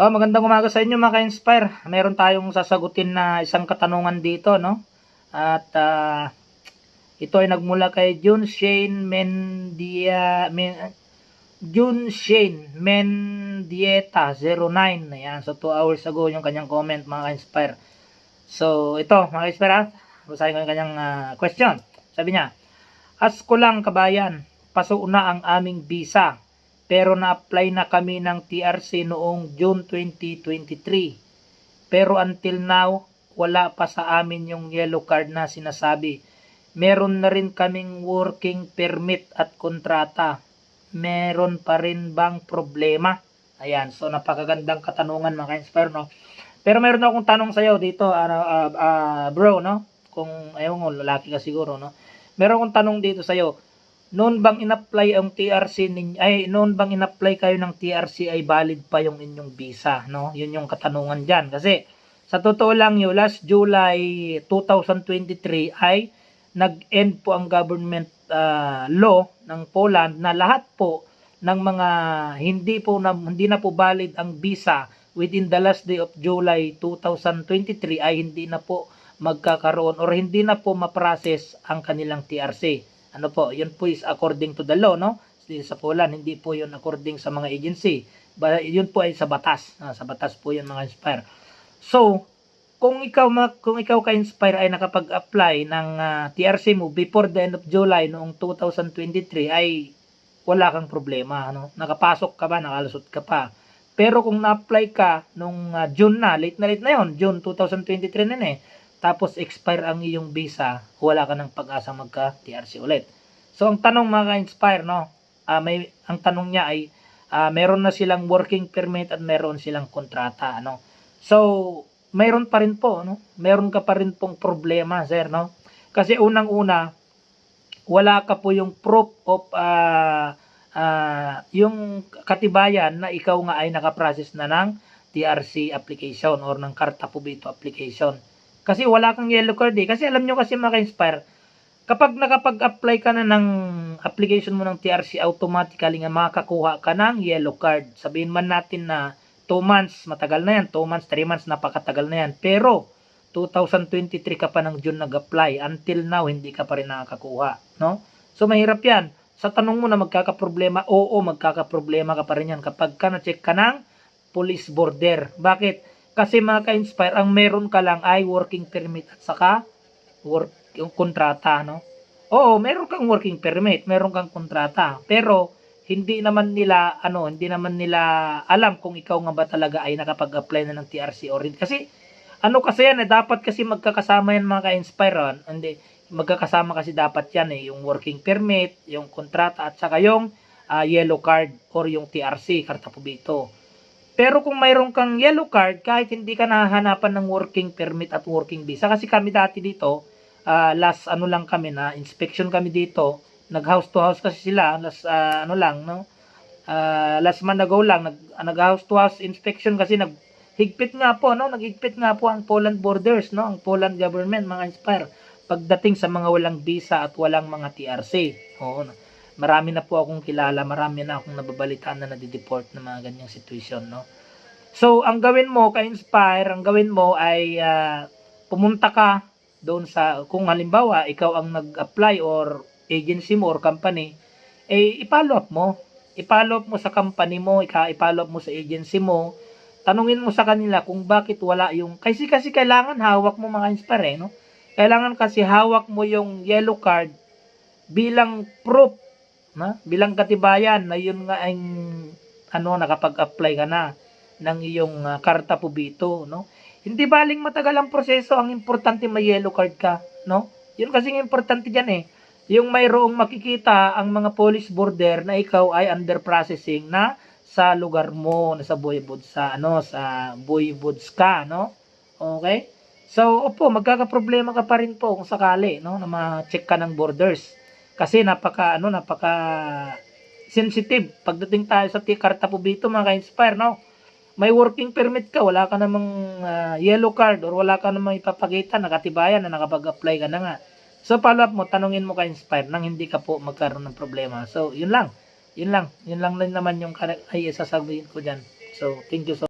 Oh, magandang umaga sa inyo mga ka-inspire. Meron tayong sasagutin na isang katanungan dito, no? At ah, ito ay nagmula kay June Shane Mendia Men, June Shane Mendieta 09. Ayan, so 2 hours ago yung kanyang comment mga ka-inspire. So, ito mga ka-inspire, ah. basahin ko yung kanyang ah, question. Sabi niya, As ko lang kabayan, paso na ang aming visa pero na-apply na kami ng TRC noong June 2023. Pero until now, wala pa sa amin yung yellow card na sinasabi. Meron na rin kaming working permit at kontrata. Meron pa rin bang problema? Ayan, so napakagandang katanungan mga ka-inspire, no? Pero meron akong tanong sa'yo dito, ano, ah, ah, bro, no? Kung, ayaw mo, lalaki ka siguro, no? Meron akong tanong dito sa'yo noon bang in-apply ang TRC ninyo, ay noon bang in-apply kayo ng TRC ay valid pa yung inyong visa, no? Yun yung katanungan diyan kasi sa totoo lang yun, last July 2023 ay nag-end po ang government ah, law ng Poland na lahat po ng mga hindi po na, hindi na po valid ang visa within the last day of July 2023 ay hindi na po magkakaroon or hindi na po ma-process ang kanilang TRC ano po, yun po is according to the law, no? Sa Poland, hindi po yun according sa mga agency. But yun po ay sa batas. Ah, sa batas po yun mga inspire. So, kung ikaw kung ikaw ka-inspire ay nakapag-apply ng ah, TRC mo before the end of July noong 2023 ay wala kang problema, ano? Nakapasok ka ba, nakalusot ka pa. Pero kung na-apply ka nung ah, June na, late na late na yon, June 2023 na eh tapos expire ang iyong visa, wala ka ng pag-asa magka TRC ulit. So ang tanong mga ka-inspire no, ah, may ang tanong niya ay ah, meron na silang working permit at meron silang kontrata ano. So mayroon pa rin po no, meron ka pa rin pong problema sir no. Kasi unang-una wala ka po yung proof of ah, ah, yung katibayan na ikaw nga ay nakaprocess na ng TRC application or ng Karta Pubito application. Kasi wala kang yellow card eh. Kasi alam nyo kasi maka-inspire, kapag nakapag-apply ka na ng application mo ng TRC, automatically nga makakuha ka ng yellow card. Sabihin man natin na 2 months, matagal na yan. 2 months, 3 months, napakatagal na yan. Pero, 2023 ka pa ng June nag-apply. Until now, hindi ka pa rin nakakakuha. No? So, mahirap yan. Sa tanong mo na magkakaproblema, oo, magkakaproblema ka pa rin yan kapag ka na-check ka ng police border. Bakit? Kasi mga ka-inspire, ang meron ka lang ay working permit at saka work, yung kontrata, no? Oo, meron kang working permit, meron kang kontrata. Pero, hindi naman nila, ano, hindi naman nila alam kung ikaw nga ba talaga ay nakapag-apply na ng TRC or hindi. Kasi, ano kasi yan, eh, dapat kasi magkakasama yan mga ka-inspire. ah. Hindi, magkakasama kasi dapat yan eh, yung working permit, yung kontrata, at saka yung ah, yellow card or yung TRC, karta pubito. Pero kung mayroon kang yellow card, kahit hindi ka nahahanapan ng working permit at working visa, kasi kami dati dito, ah, last ano lang kami na, inspection kami dito, nag house to house kasi sila, last ah, ano lang, no? Ah, last month ago lang, nag, nag house to house inspection kasi nag higpit nga po, no? Naghigpit nga po ang Poland borders, no? Ang Poland government, mga inspire, pagdating sa mga walang visa at walang mga TRC. Oo, no? Marami na po akong kilala, marami na akong nababalitaan na nadideport ng mga ganyang situation, no? So, ang gawin mo, ka-inspire, ang gawin mo ay ah, pumunta ka doon sa, kung halimbawa, ikaw ang nag-apply or agency mo or company, eh, i-follow up mo. I-follow up mo sa company mo, i-follow up mo sa agency mo, tanungin mo sa kanila kung bakit wala yung, kasi kasi kailangan hawak mo mga inspire, eh, no? Kailangan kasi hawak mo yung yellow card bilang proof na? Bilang katibayan na yun nga ang ano nakapag-apply ka na ng iyong ah, karta pubito no? Hindi baling matagal ang proseso ang importante may yellow card ka no? Yun kasi importante diyan eh. Yung mayroong makikita ang mga police border na ikaw ay under processing na sa lugar mo na sa Voivod sa ano sa Voivodska no? Okay? So opo magkakaproblema ka pa rin po kung sakali no? Na ma-check ka ng borders kasi napaka ano napaka sensitive. Pagdating tayo sa karta pubito mga ka-inspire no? May working permit ka wala ka namang ah, yellow card or wala ka namang ipapakita nakatibayan na nakapag-apply ka na nga. So follow up mo tanungin mo ka-inspire nang hindi ka po magkaroon ng problema. So yun lang. Yun lang. Yun lang din naman yung ay sasabihin ko dyan. So thank you so